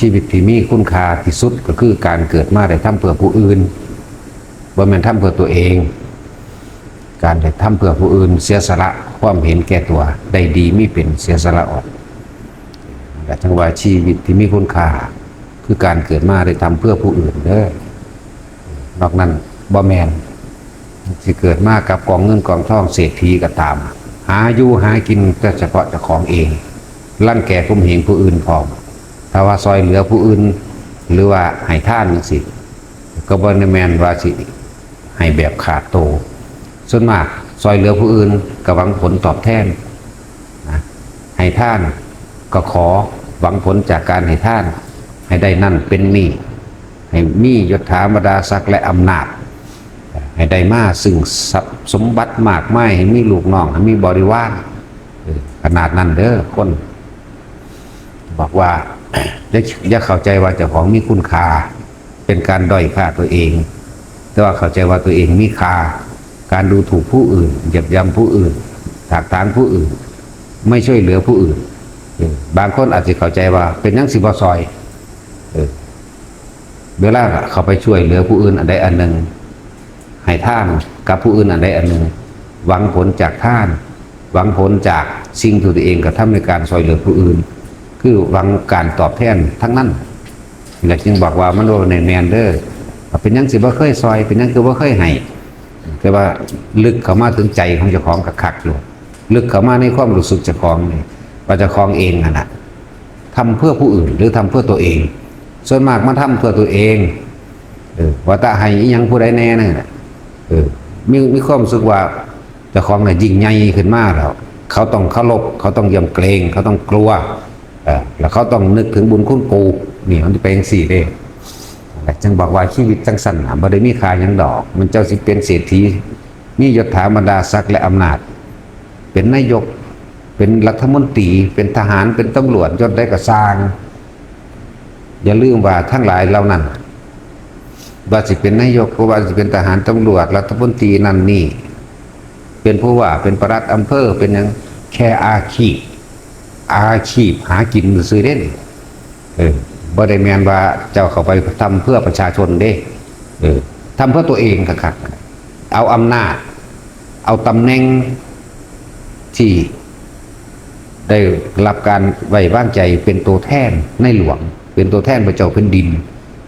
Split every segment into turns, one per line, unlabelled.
ชีวิตที่มีคุณค่าที่สุดก็คือการเกิดมาได้ทำเพื่อผู้อื่นบ่แม่นทำเพื่อตัวเอง การได้ทำเพื่อผู้อื่น เสียสละความเห็นแก่ตัวได้ดีมีเป็นเสียสละออกแต่จังว่าชีวิตที่มีคุณค่าคือการเกิดมาได้ทำเพื่อผู้อื่นเด้อนอกนั้นบ่แมนสิเกิดมากับกองเงินกองทองเศรษฐีก็ตาม หาอยู่หากินแต่เฉพาะเจ้าของเองลั่นแก่คุมเหงผู้อื่นพร้อม ถ้าว่าซอยเหลือผู้อื่น หรือว่าให้ท่านจังสิก็บ่ได้แมนว่าสิให้แบบขาดโต ส่วนมากซอยเหลือผู้อื่นก็หวังผลตอบแทนนะให้ท่านก็ขอหวังผลจากการให้ท่าน ให้ได้นั่นเป็นนี่ให้มียศถาบรรดาศักดิ์และอำนาจ ให้ได้มาซึ่งสมบัติมากมายให้มีลูกน้องให้มีบริวารขนาดนั้นเด้อคน บอกว่า อย่าอย่าเข้าใจว่าเจ้าของมีคุณค่า เป็นการด้อยค่าตัวเอง แต่ว่าเข้าใจว่าตัวเองมีค่า การดูถูกผู้อื่นเหยียบย่ำผู้อื่นถากถางผู้อื่น ไม่ช่วยเหลือผู้อื่น บางคนอาจจะเข้าใจว่า เป็นยังสิบซอยเออเวลาเขาไปช่วยเหลือผู้อื่นอันใดอันหนึ่งให้ท่านกับผู้อื่นอันใดอันหนึ่งหวังผลจากท่าน หวังผลจากสิ่งที่ตัวเองกระทำในการช่วยเหลือผู้อื่น คือหวังการตอบแทนทั้งนั้นนี่แหละจึงบอกว่ามันโดนในแมนเดอร์เป็นยังสิบ่เคยซอย เป็นยังคือบ่เคยให้แต่ว่าลึกเข้ามาถึงใจของเจ้าของกระคักอยู่ลึกเข้ามาในความรู้สึกเจ้าของนี่ว่าเจ้าของเองอะนะทำเพื่อผู้อื่นหรือทำเพื่อตัวเอง ส่วนมากมาทำเพื่อตัวเองเออว่าแตาให้อิหยังผู้ใดแน่นั่นแหละเออมีมีความรู้สึกว่าเจ้าของเนี่ยยิ่งใหญ่ขึ้นมากแล้วเขาต้องเคารพเขาต้องยี่ยมเกรง เขาต้องกลัว แล้วเขาต้องนึกถึงบุญคุณกูนี่มันจะเป็นสี่เด้จึงบอกว่าชีวิตจังสันน่ะบ่ได้มีค่ายังดอก มันเจ้าสิเป็นเศรษฐีมียศถาบรรดาศักดิ์และอำนาจ เป็นนายกเป็นรัฐมนตรีเป็นทหารเป็นตำรวจยศได้กระสร้าง อย่าลืมว่าทั้งหลายเหล่านั้นว่าสิเป็นนายกเพราะว่าสิเป็นทหารตำรวจรัฐมนตรีนั่นนี่ เป็นผู้ว่าเป็นประหลัดอำเภอเป็นยังแค่อาชีพ อาชีพหากินซื้อเด่นเออบ่ได้แมนว่าเจ้าเข้าไปทำเพื่อประชาชนเด้เออทำเพื่อตัวเองครับเอาอำนาจ เอาตำแหน่งที่ได้รับการไว้วางใจเป็นตัวแทนในหลวง เป็นตัวแทนพระเจ้าแผ่นดิน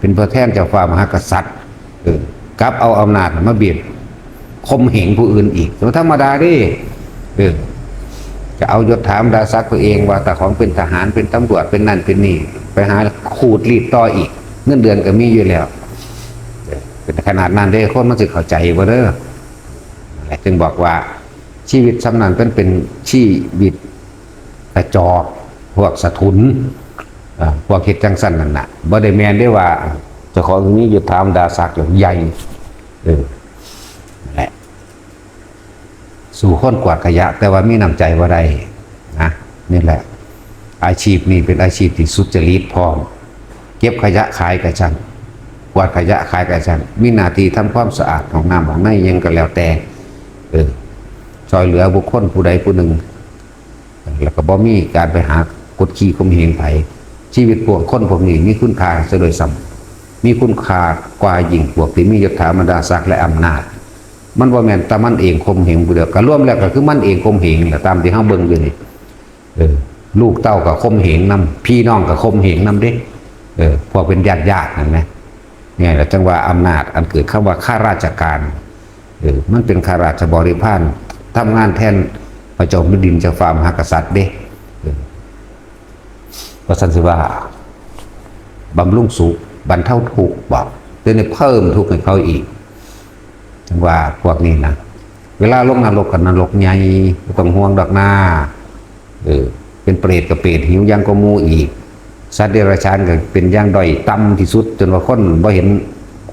เป็นตัวแทนเจ้าฟ้ามหากษัตริย์เออกลับเอาอำนาจมาเบียดคมเหงผู้อื่นอีกแต่ธรรมดาเดิเออ จะเอายศถามดาศักดิ์ตัวเองว่าแต่ของเป็นทหารเป็นตำรวจเป็นนั่นเป็นนี่ ไปหาขูดรีดต่ออีก เงินเดือนก็มีอยู่แล้วเป็นขนาดนั้นเด้คนมันจะเข้าใจว่าเด้อนั่จึงบอกว่าชีวิตสำนันเป็นเป็นชีวิตกระจอกพวกสะทุนพวกเฮ็ดจังสันนั่นน่ะบ่ได้แมนได้ว่าจ้าของนี้อยู่ทามดาศักดิ์อย่างใหญ่เออ สู่คนกวาดขยะ แต่ว่ามีน้ำใจว่าได้นะนี่แหละ อาชีพนี้เป็นอาชีพที่สุจริตพร้อมเก็บขยะขายกระชังกวาดขยะขายกระชังมีหน้าที่ทำความสะอาดของน้ำของในยังก็แล้วแต่เออช่วยเหลือบุคคลผู้ใดผู้หนึ่ง แล้วก็บ่มีการไปหากดขี่ข่มเหงไผชีวิตพวกคนพวกนี้มีคุณค่าซะโดยซ้ำมีคุณค่ากว่ายิ่งพวกที่มียศถาบรรดาศักดิ์และอำนาจ มันบ่แม่นแต่มันเองข่มเหงผู้เดียวก็รวมแล้วก็คือมันเองข่มเหงแหละตามที่เฮาเบิ่งอยู่นี่เออ ลูกเต้าก็ข่มเหงนํพี่น้องก็ข่มเหงนํเด้เออพวกเป็นญาติๆนั่นแหมเนี่ยแหละจังว่าอำนาจอันเกิดคำว่าข้าราชการเออมันเป็นข้าราชบริพารทำงานแทนพระเจ้าแผ่นดินเจ้าฟ้ามหากษัตริย์เด้เออเพระสันสิว่าบำรุงสุขบรรเทาทุกข์บอกเดี๋ยวนี้เพิ่มทุกข์ให้เขาอีก ถึงว่าพวกนี้นะเวลาลงนรกกับนรกใหญ่ต้องห่วงดอกหน้าเออเป็นเปรตกับเปรตหิวยังก็มูอีก สัตว์เดรัจฉานก็เป็นย่างด้อยต่ำที่สุด จนว่าคนบ่เห็น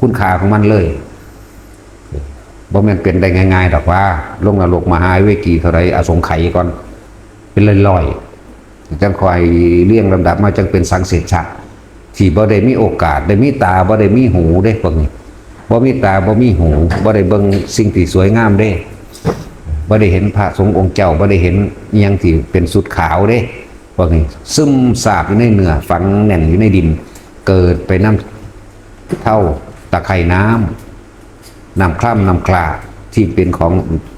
คุณค่าของมันเลยบ่แม่นเป็นได้ง่ายๆดอกว่า ลงนรกมาหาเวกีเท่าไรอสงไขยก่อน เป็นลอยๆจังคอยเลี่ยงลำดับมาจังเป็นสังเสริชะที่บ่ได้มีโอกาส ได้มีตาบ่ได้มีหูเด้พวกนี้ บ่มีตาบ่มีหูบ่ได้เบิ่งสิ่งที่สวยงามเด้บ่ได้เห็นพระสงฆ์องค์เจ้าบ่ได้เห็นอิหยังที่เป็นสุดขาวเด้บ่วกนี้ซึมซาบอยู่ในเนื้อฝังแน่นอยู่ในดิน เกิดไปน้ำเท่าตะไคร่น้ำน้ำคร่ำน้ำคลาที่เป็นของ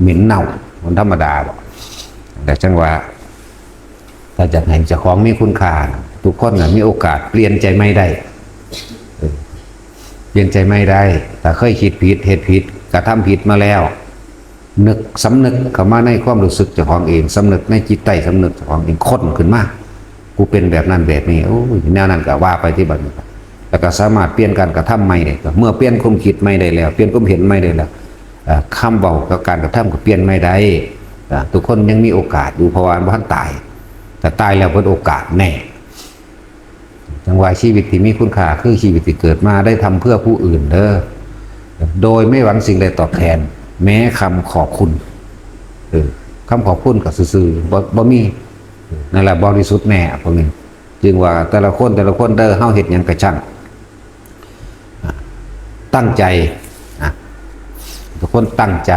เหม็นเน่ามันธรรมดาบอกแต่จังว่าถ้าจะให้เจ้าของมีคุณค่าทุกคนนะมีโอกาสเปลี่ยนใจไม่ได้ ลี่ยนใจไม่ได้แต่เคยคิดผิดเหตุผิดกระทำผิดมาแล้ว นึกสำนึกเข้ามาในความรู้สึกเจ้าของเองสำนึกในจิตใต้สำนึกเจ้าของเองค้นขึ้นมากูเป็นแบบนั้นแบบนี้โอ้ยแนวนั้นก็ว่าไปที่บัดนี้แล้วก็สามารถเปลี่ยนการกระทำใหม่ได้เมื่อเปลี่ยนความคิดไม่ได้แล้ว เปลี่ยนความเห็นไม่ได้แล้วคำเบากับการกระทำก็เปลี่ยนไม่ได้ทุกคนยังมีโอกาสอยู่เพราะว่าบ้านตาย แต่ตายแล้วเป็นโอกาสแน่ จังหวะชีวิตที่มีคุณค่าคือชีวิตที่เกิดมาได้ทำเพื่อผู้อื่นเด้อโดยไม่หวังสิ่งใดตอบแทน แม้คำขอบคุณเออคำขอบคุณกับซื่อๆบ่บ่มีนั่นแหละบริสุทธิ์แน่พวกนี้จึงว่าแต่ละคนแต่ละคนเด้อเฮาเฮ็ดยังกระช่างตั้งใจนะทุกคนตั้งใจ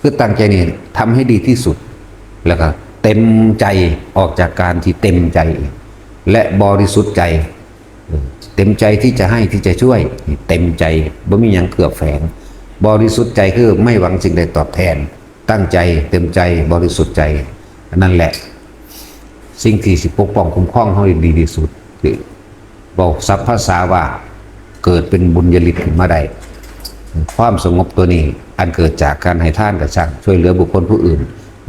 คือตั้งใจนี่ทำให้ดีที่สุด แล้วก็เต็มใจออกจากการที่เต็มใจ และบริสุทธิ์ใจ เต็มใจที่จะให้ที่จะช่วย เต็มใจบ่มีหยังเกือบแฝง บริสุทธิ์ใจคือไม่หวังสิ่งใดตอบแทน ตั้งใจเต็มใจบริสุทธิ์ใจนั่นแหละ สิ่งที่สิปกป้องคุ้มครองเขาดีที่สุดคือบอกสัพภาษาว่าเกิดเป็นบุญญาลิตขึ้นมาได้ความสงบตัวนี้อันเกิดจากการให้ท่านกับช่างช่วยเหลือบุคคลผู้อื่น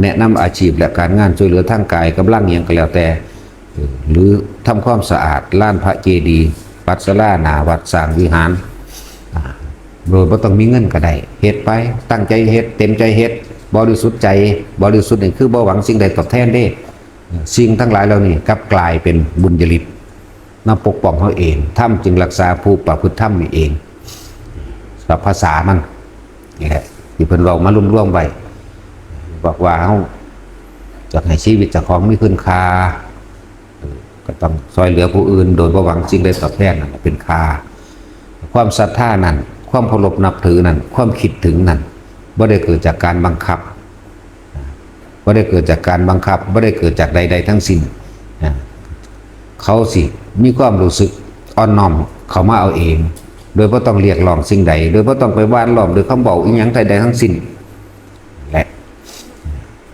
แนะนำอาชีพและการงานช่วยเหลือทางกายกำลังเอียงก็แล้วแต่ หรือทำความสะอาดล้านพระเจดีย์ปัสสลาหนาวัดสร้างวิหารโดยบ่ต้องมีเงินก็ได้เฮ็ดไปตั้งใจเฮ็ดเต็มใจเฮ็ดบริสุทธิ์ใจบริสุทธิ์นี่คือบ่หวังสิ่งใดตอบแทนเด้ สิ่งทั้งหลายเหล่านี้กลับกลายเป็นบุญญลิตมาปกป้องเขาเองถ้ำจึงรักษาผู้ประพฤติธรรมนี่เองกับภาษามันนี่แหละที่เพิ่นเรามารุ่มร่วมไว้บอกว่าเฮาจะให้ชีวิตเจ้าของมีคุณค่า ก็ต้องซอยเหลือผู้อื่น โดยบ่หวังสิ่งใดตอบแทนนั่นเป็นคาความศรัทธานั้น ความเคารพนับถือนั้น ความคิดถึงนั้นบ่ได้เกิดจากการบังคับบ่ได้เกิดจากการบังคับบ่ได้เกิดจากใด ๆ ทั้งสิ้นเขาสิมีความรู้สึกอ่อนน้อมเขามาเอาเอง โดยบ่ต้องเรียกร้องสิ่งใด โดยบ่ต้องไปว่านล้อมโดยคำบอกอีหยังใดๆทั้งสิ้นและ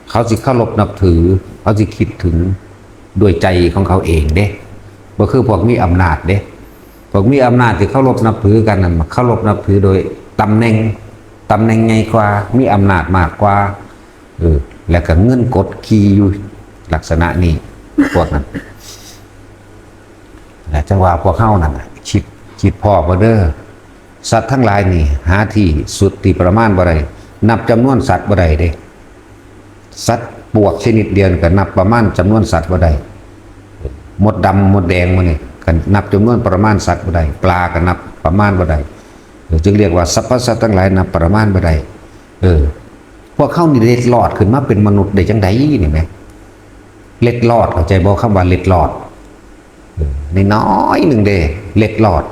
เขาสิเคารพนับถือ เขาสิคิดถึง ด้วยใจของเขาเองเด้บ่คือพวกมีอำนาจเด้พวกมีอำนาจที่เคารพนับถือกันนั่นเคารพนับถือโดยตำแหน่งตำแหน่งใหญ่กว่ามีอำนาจมากกว่าเออแล้วก็เงินกดขี่อยู่ลักษณะนี้พวกนั้นและจังหวะพวกเข้านั่นคิดคิดพ่อบ่เด้อสัตว์ทั้งหลายนี่หาที่สุดที่ประมาณบ่ได้นับจำนวนสัตว์บ่ได้เด้สัตว์ ปวกชนิดเดียวก็นับประมาณจำนวนสัตว์บ่ได้มดดำมดแดงมันนี่ก็นับจำนวนประมาณสัตว์บ่ได้ปลาก็นับประมาณบ่ได้จึงเรียกว่าสรรพสัตว์ทั้งหลายนับประมาณบ่ได้เออพวกเข้านี่เล็ดลอดขึ้นมาเป็นมนุษย์ได้จังไดนี่แหมเล็ดลอดเข้าใจบ่คำว่าเล็ดลอดในน้อยหนึ่งเดเล็ดหลอด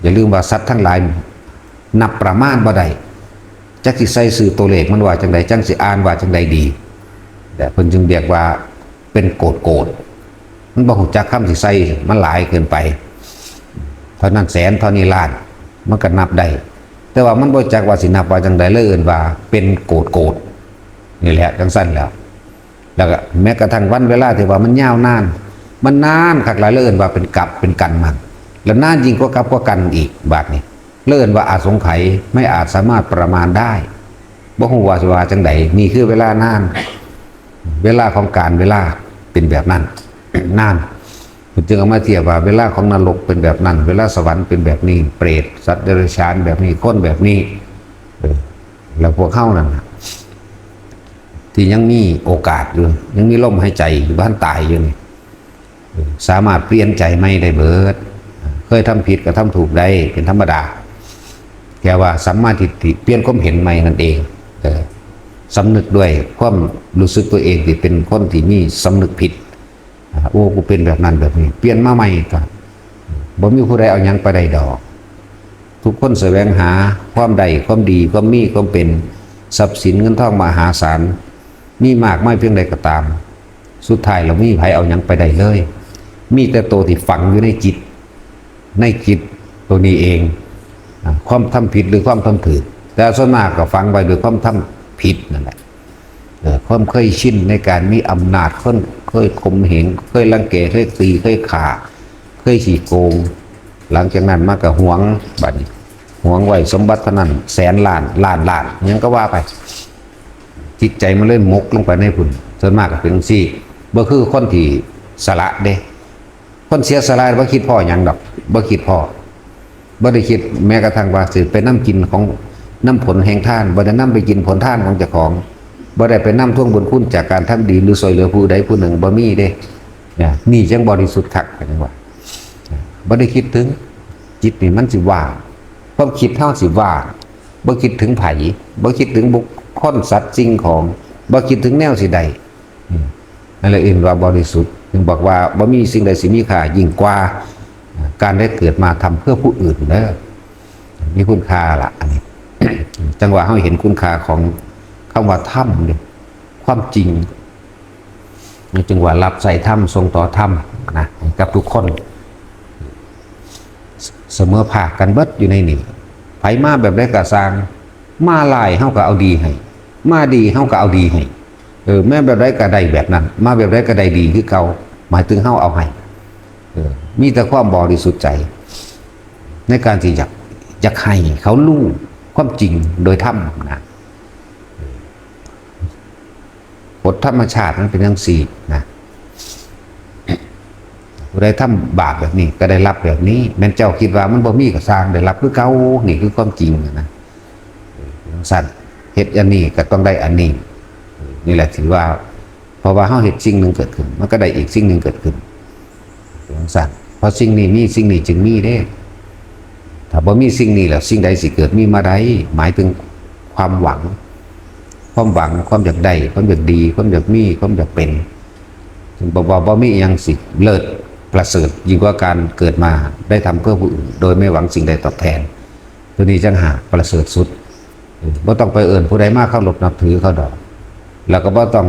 อย่าลืมว่าสัตว์ทั้งหลาย นับประมาณบ่ได้ จักสิใส่สื่อตัวเลขมันว่าจังใดจังสิอ่านว่าจังใดดี แต่เพิ่นจึงเรียกว่าเป็นโกดโกดมันบ่ฮู้จักคำสิใส่มันหลายเกินไปเท่านั้นแสนเท่านี้ล้านมันก็นับได้ แต่ว่ามันบ่จักว่าสินับว่าจังใดเลยเอิ้นว่า เป็นโกดโกดนี่แหละจังสั้นแล้ว แล้วก็แม้กระทั่งวันเวลาที่ว่ามันยาวนาน มันนานคักหลายเลื่อนว่าเป็นกับเป็นกันมัน แล้วนานยิ่งกว่ากับกว่ากันอีกบาทนี้ เลื่อนว่าอาจสงไขไม่อาจสามารถประมาณได้บ่ฮู้ว่าสิว่าจังไดนี่คือเวลานาน เวลาของการเวลาเป็นแบบนั้นนานจึงเอามาเทียบว่าเวลาของนรกเป็นแบบนั้น เวลาสวรรค์เป็นแบบนี้ เปรตสัตว์เดรัจฉานแบบนี้คนแบบนี้เออแล้วพวกเข้านั่นนะที่ยังมีโอกาสอยู่ยังมีลมหายใจอยู่บ้านตายอยู่นี่สามารถเปลี่ยนใจไม่ได้เบิด เคยทำผิดกับทำถูกได้เป็นธรรมดา แค่ว่าสัมมาทิฏฐิเปลี่ยนความเห็นใหม่นั่นเองเออสำนึกด้วยความรู้สึกตัวเองที่เป็นคนที่มีสำนึกผิดโอ้กูเป็นแบบนั้นแบบนี้ เปลี่ยนมาใหม่ก็บ่มีผู้ใดเอาหยังไปได้ดอก ทุกคนแสวงหาความใดความดีความมีความเป็นทรัพย์สินเงินทองมหาศาลมีมากไม่เพียงใดก็ตาม สุดท้ายเราไม่มีไผเอาหยังไปได้เลย มีแต่ตัวที่ฝังอยู่ในจิต ในจิตตัวนี้เอง ความทำผิดหรือความทำถูกแต่ส่วนมากก็ฟังไปโดยความทำผิดนั่นแหละความเคยชินในการมีอำนาจเคยเคยข่มเหงเคยรังแกเคยตีเคยขาเคยขี่โกง หลังจากนั้นมากกับหวงบัดนี้หวงไหวสมบัติพนันแสนล้านล้านล้านยังก็ว่าไป จิตใจมันเล่นมกลงไปในพุ่นส่วนมากก็เป็นซี่บ่คือคนที่สละเด้คนเสียสละบ่คิดพ่อหยังดอกบ่คิดพ่อ บ่ได้คิดแม้กระทั่งว่าสิไปน้ำกินของน้ำผลแห่งท่านบ่ได้น้ำไปกินผลท่านของเจ้าของบ่ได้ไปน้ำท่วงบุญคุณจากการทำดีหรือช่วยเหลือผู้ใดผู้หนึ่งบ่มีเด้เนี่ยนี่จังบริสุทธิ์คักกันจังว่าบ่ได้คิดถึงจิตนี่มันสิว่าความคิดเท่าสิว่าบ่คิดถึงไผบ่คิดถึงบุคคลสัตว์สิ่งของบ่คิดถึงแนวสิใดนั่นแหละเอื่นว่าบริสุทธิ์จึงบอกว่าบ่มีสิ่งใดสิมีค่ายิ่งกว่า การได้เกิดมาทำเพื่อผู้อื่นเด้อมีคุณค่าละอันนี้ จังหวะเฮาเห็นคุณค่าของคำว่าธรรมเนี่ยความจริงจึงหว่ารับใส่ธรรมทรงต่อธรรมนะกับทุกคน เสมอภาคกันเบิดอยู่ในนี่ไผมาแบบได้กระสร้าง มาลายเฮาก็เอาดีให้ มาดีเฮาก็เอาดีให้เออแม่แบบได้ก็ไดแบบนั้น มาแบบได้ก็ไดดีคือเก่าหมายถึงเฮาเอาให้เออ มีแต่ความบริสุทธิ์ใจ ในการที่อยากอยากให้เขารู้ความจริงโดยธรรมนะกฎธรรมชาติมันเป็นอย่างสี่นะผู้ใดทำบาปแบบนี้ ก็ได้รับแบบนี้ แม่นเจ้าคิดว่ามันบ่มีก็สร้างได้รับคือเก่านี่คือความจริงนะสั่นเฮ็ดอันนี้ก็ต้องได้อันนี้ นี่แหละถือว่าเพราะว่าเฮาเฮ็ดสิ่งหนึ่งเกิดขึ้น มันก็ได้อีกสิ่งหนึ่งเกิดขึ้นสั่น เพราะสิ่งนี้มีสิ่งนี้จึงมีเด้ถ้าบ่มีสิ่งนี้แล้วสิ่งใดสิเกิดมีมาได้หมายถึงความหวัง ความหวังความอยากได้ความอยากดี ความอยากมีความอยากเป็นถึงบอกว่าบ่มีอหยังสิเลิศประเสริฐยิ่งกว่าการเกิดมาได้ทำเพื่อผู้อื่นโดยไม่หวังสิ่งใดตอบแทน ตัวนี้จังหาประเสริฐสุดบ่ต้องไปเอิ่นผู้ใดมากเข้ารบนับถือเขาดอก แล้วก็บ่ต้อง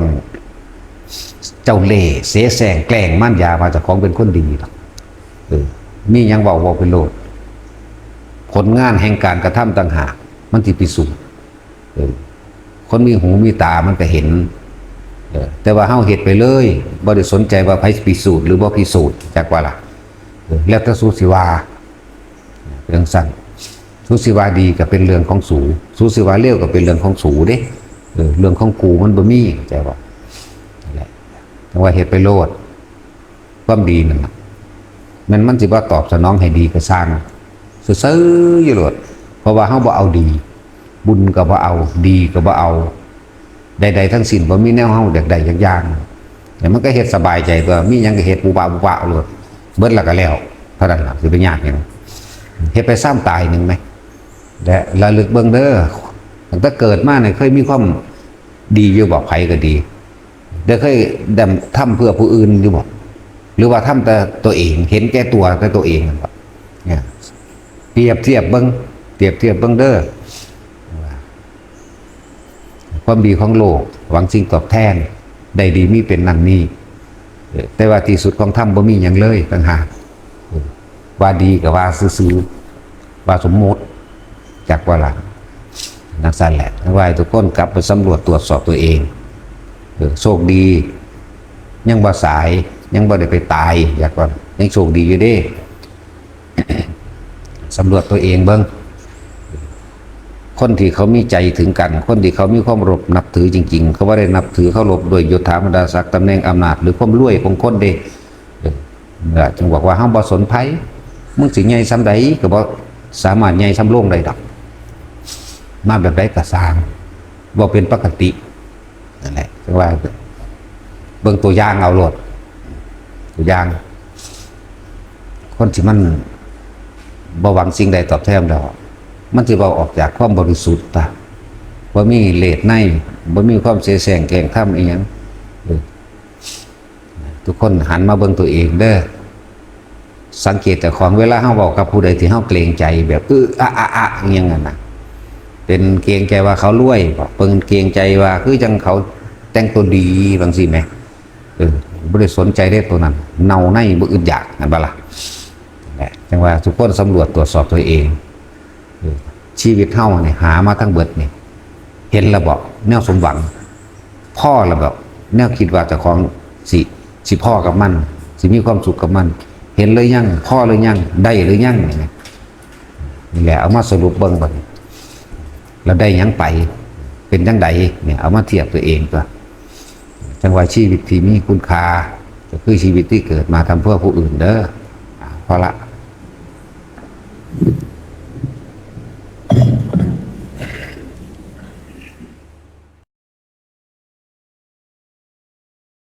เจ้าเล่เสแสร้งแกล้งมั่นยามาจากของเป็นคนดีหรอก ออมียังเว้าเว้าไปโลด ผลงานแห่งการกระทำต่างหาก มันสิพิสูจน์เออคนมีหูมีตามันก็เห็นเออแต่ว่าเฮาเฮ็ดไปเลยบ่ได้สนใจว่าไผสิพิสูจน์หรือบ่พิสูจน์จักว่าล่ะเออแล้วแต่สูสิวาเรื่องสั้นสูสิวาดีก็เป็นเรื่องของสูสูสิวาเลวก็เป็นเรื่องของสูเด้เออเรื่องของกูมันบ่มีเข้าใจบ่นั่นแต่ว่าเฮ็ดไปโลดความดีนั่นน่ะ มันมันสิว่าตอบสนองให้ดีก็สร้างซื่อๆอยู่โลดเพราะว่าเฮาบ่เอาดี บุญก็บ่เอา ดีก็บ่เอา ใด ๆ ทั้งสิ้นบ่มีแนวเฮาเด็กใดอย่างอย่างแต่มันก็เฮ็ดสบายใจตัวมีหยังก็เฮ็ดปูปาปูปาเอาโลดเบิดแล้วก็แล้วเท่านั้นล่ะสิเป็นยากหยังเฮ็ดไปซ้ำตายหนึงไหมและระลึกเบิ่งเด้อตั้งแต่เกิดมาเนี่ยเคยมีความดีอยู่บ่ไผก็ดีได้เคยดำทำเพื่อผู้อื่นอยู่บ่ หรือว่าทำแต่ตัวเอง เห็นแก่ตัวแต่ตัวเองเนี่ยเปรียบเทียบเบิ่งเปรียบเทียบเบิ่งเด้อความดีของโลก หวังสิ่งตอบแทนได้ดีมีเป็นนั่นนี่แต่ว่าที่สุดของธรรมบ่มีอย่างเลยต่างหากว่าดีกับว่าซื่อๆว่าสมมติจากว่าหลังนักสั่นแหละว่าทุกคนกลับไปสำรวจตรวจสอบตัวเองโชคดี ยังบ่สาย ยังบ่ได้ไปตาย อยากว่ายังโชคดีอยู่ด้สำรวจตัวเองเบิ่งคนที่เขามีใจถึงกัน คนที่เขามีความรบนับถือจริง ๆ เขาว่าได้นับถือเขารบโดยยศถาบรรดาศักดิ์ตำแหน่งอำนาจ หรือความรวยของคนเด้จึงบอกว่าห้ามบ่สนไผมึงสิใหญ่ซ้ำใดก็บ่สามารถใหญ่ซ้ำโลงได้ดอกมาแบบใดก็สางบ่เป็นปกตินั่นแหละจึงว่าเบิ่งตัวอย่างเอาโลด ตัวอย่าง คนที่มันบ่หวังสิ่งใดตอบแทนดอกมันจะเบาออกจากความบริสุทธิ์ตาบ่มีเลดในบ่มีความเสียแสงแกล้งทำอียงเออทุกคนหันมาเบิ่งตัวเองเด้อสังเกตแต่ของเวลาเฮาบอกกับผู้ใดที่เฮาเกรงใจแบบเอออะอะอะอหยังนั้นน่ะเป็นเกรงใจว่าเขารวยบอกเพิ่นเกรงใจว่า คือจังเขาแต่งตัวดีบางสิไหมเออ บ่ได้สนใจได้ตัวนั้น เน่าในบ่อึดอยากนั่นบ่ล่ะแหละจังว่าทุกคนสำรวจตรวจสอบตัวเอง ชีวิตเฮาเนี่ยหามาทั้งเบิดนี่ยเห็นแล้วบ่แนวสมหวัง พ่อแล้วแบบแนวคิดว่าจะของสิสิพ่อกับมันสิมีความสุขกับมัน เห็นเลยยังพ่อเลยยังได้หรือยังนี่นี่แหละเอามาสรุปเบิ่งบัดนี้แล้วได้ยังไปเป็นยังไดเนี่ยเอามาเทียบตัวเองตัว จังว่ชีวิตที่มีคุณค่าก็คือชีวิตที่เกิดมาทำเพื่อผู้อื่นเด้อพอละ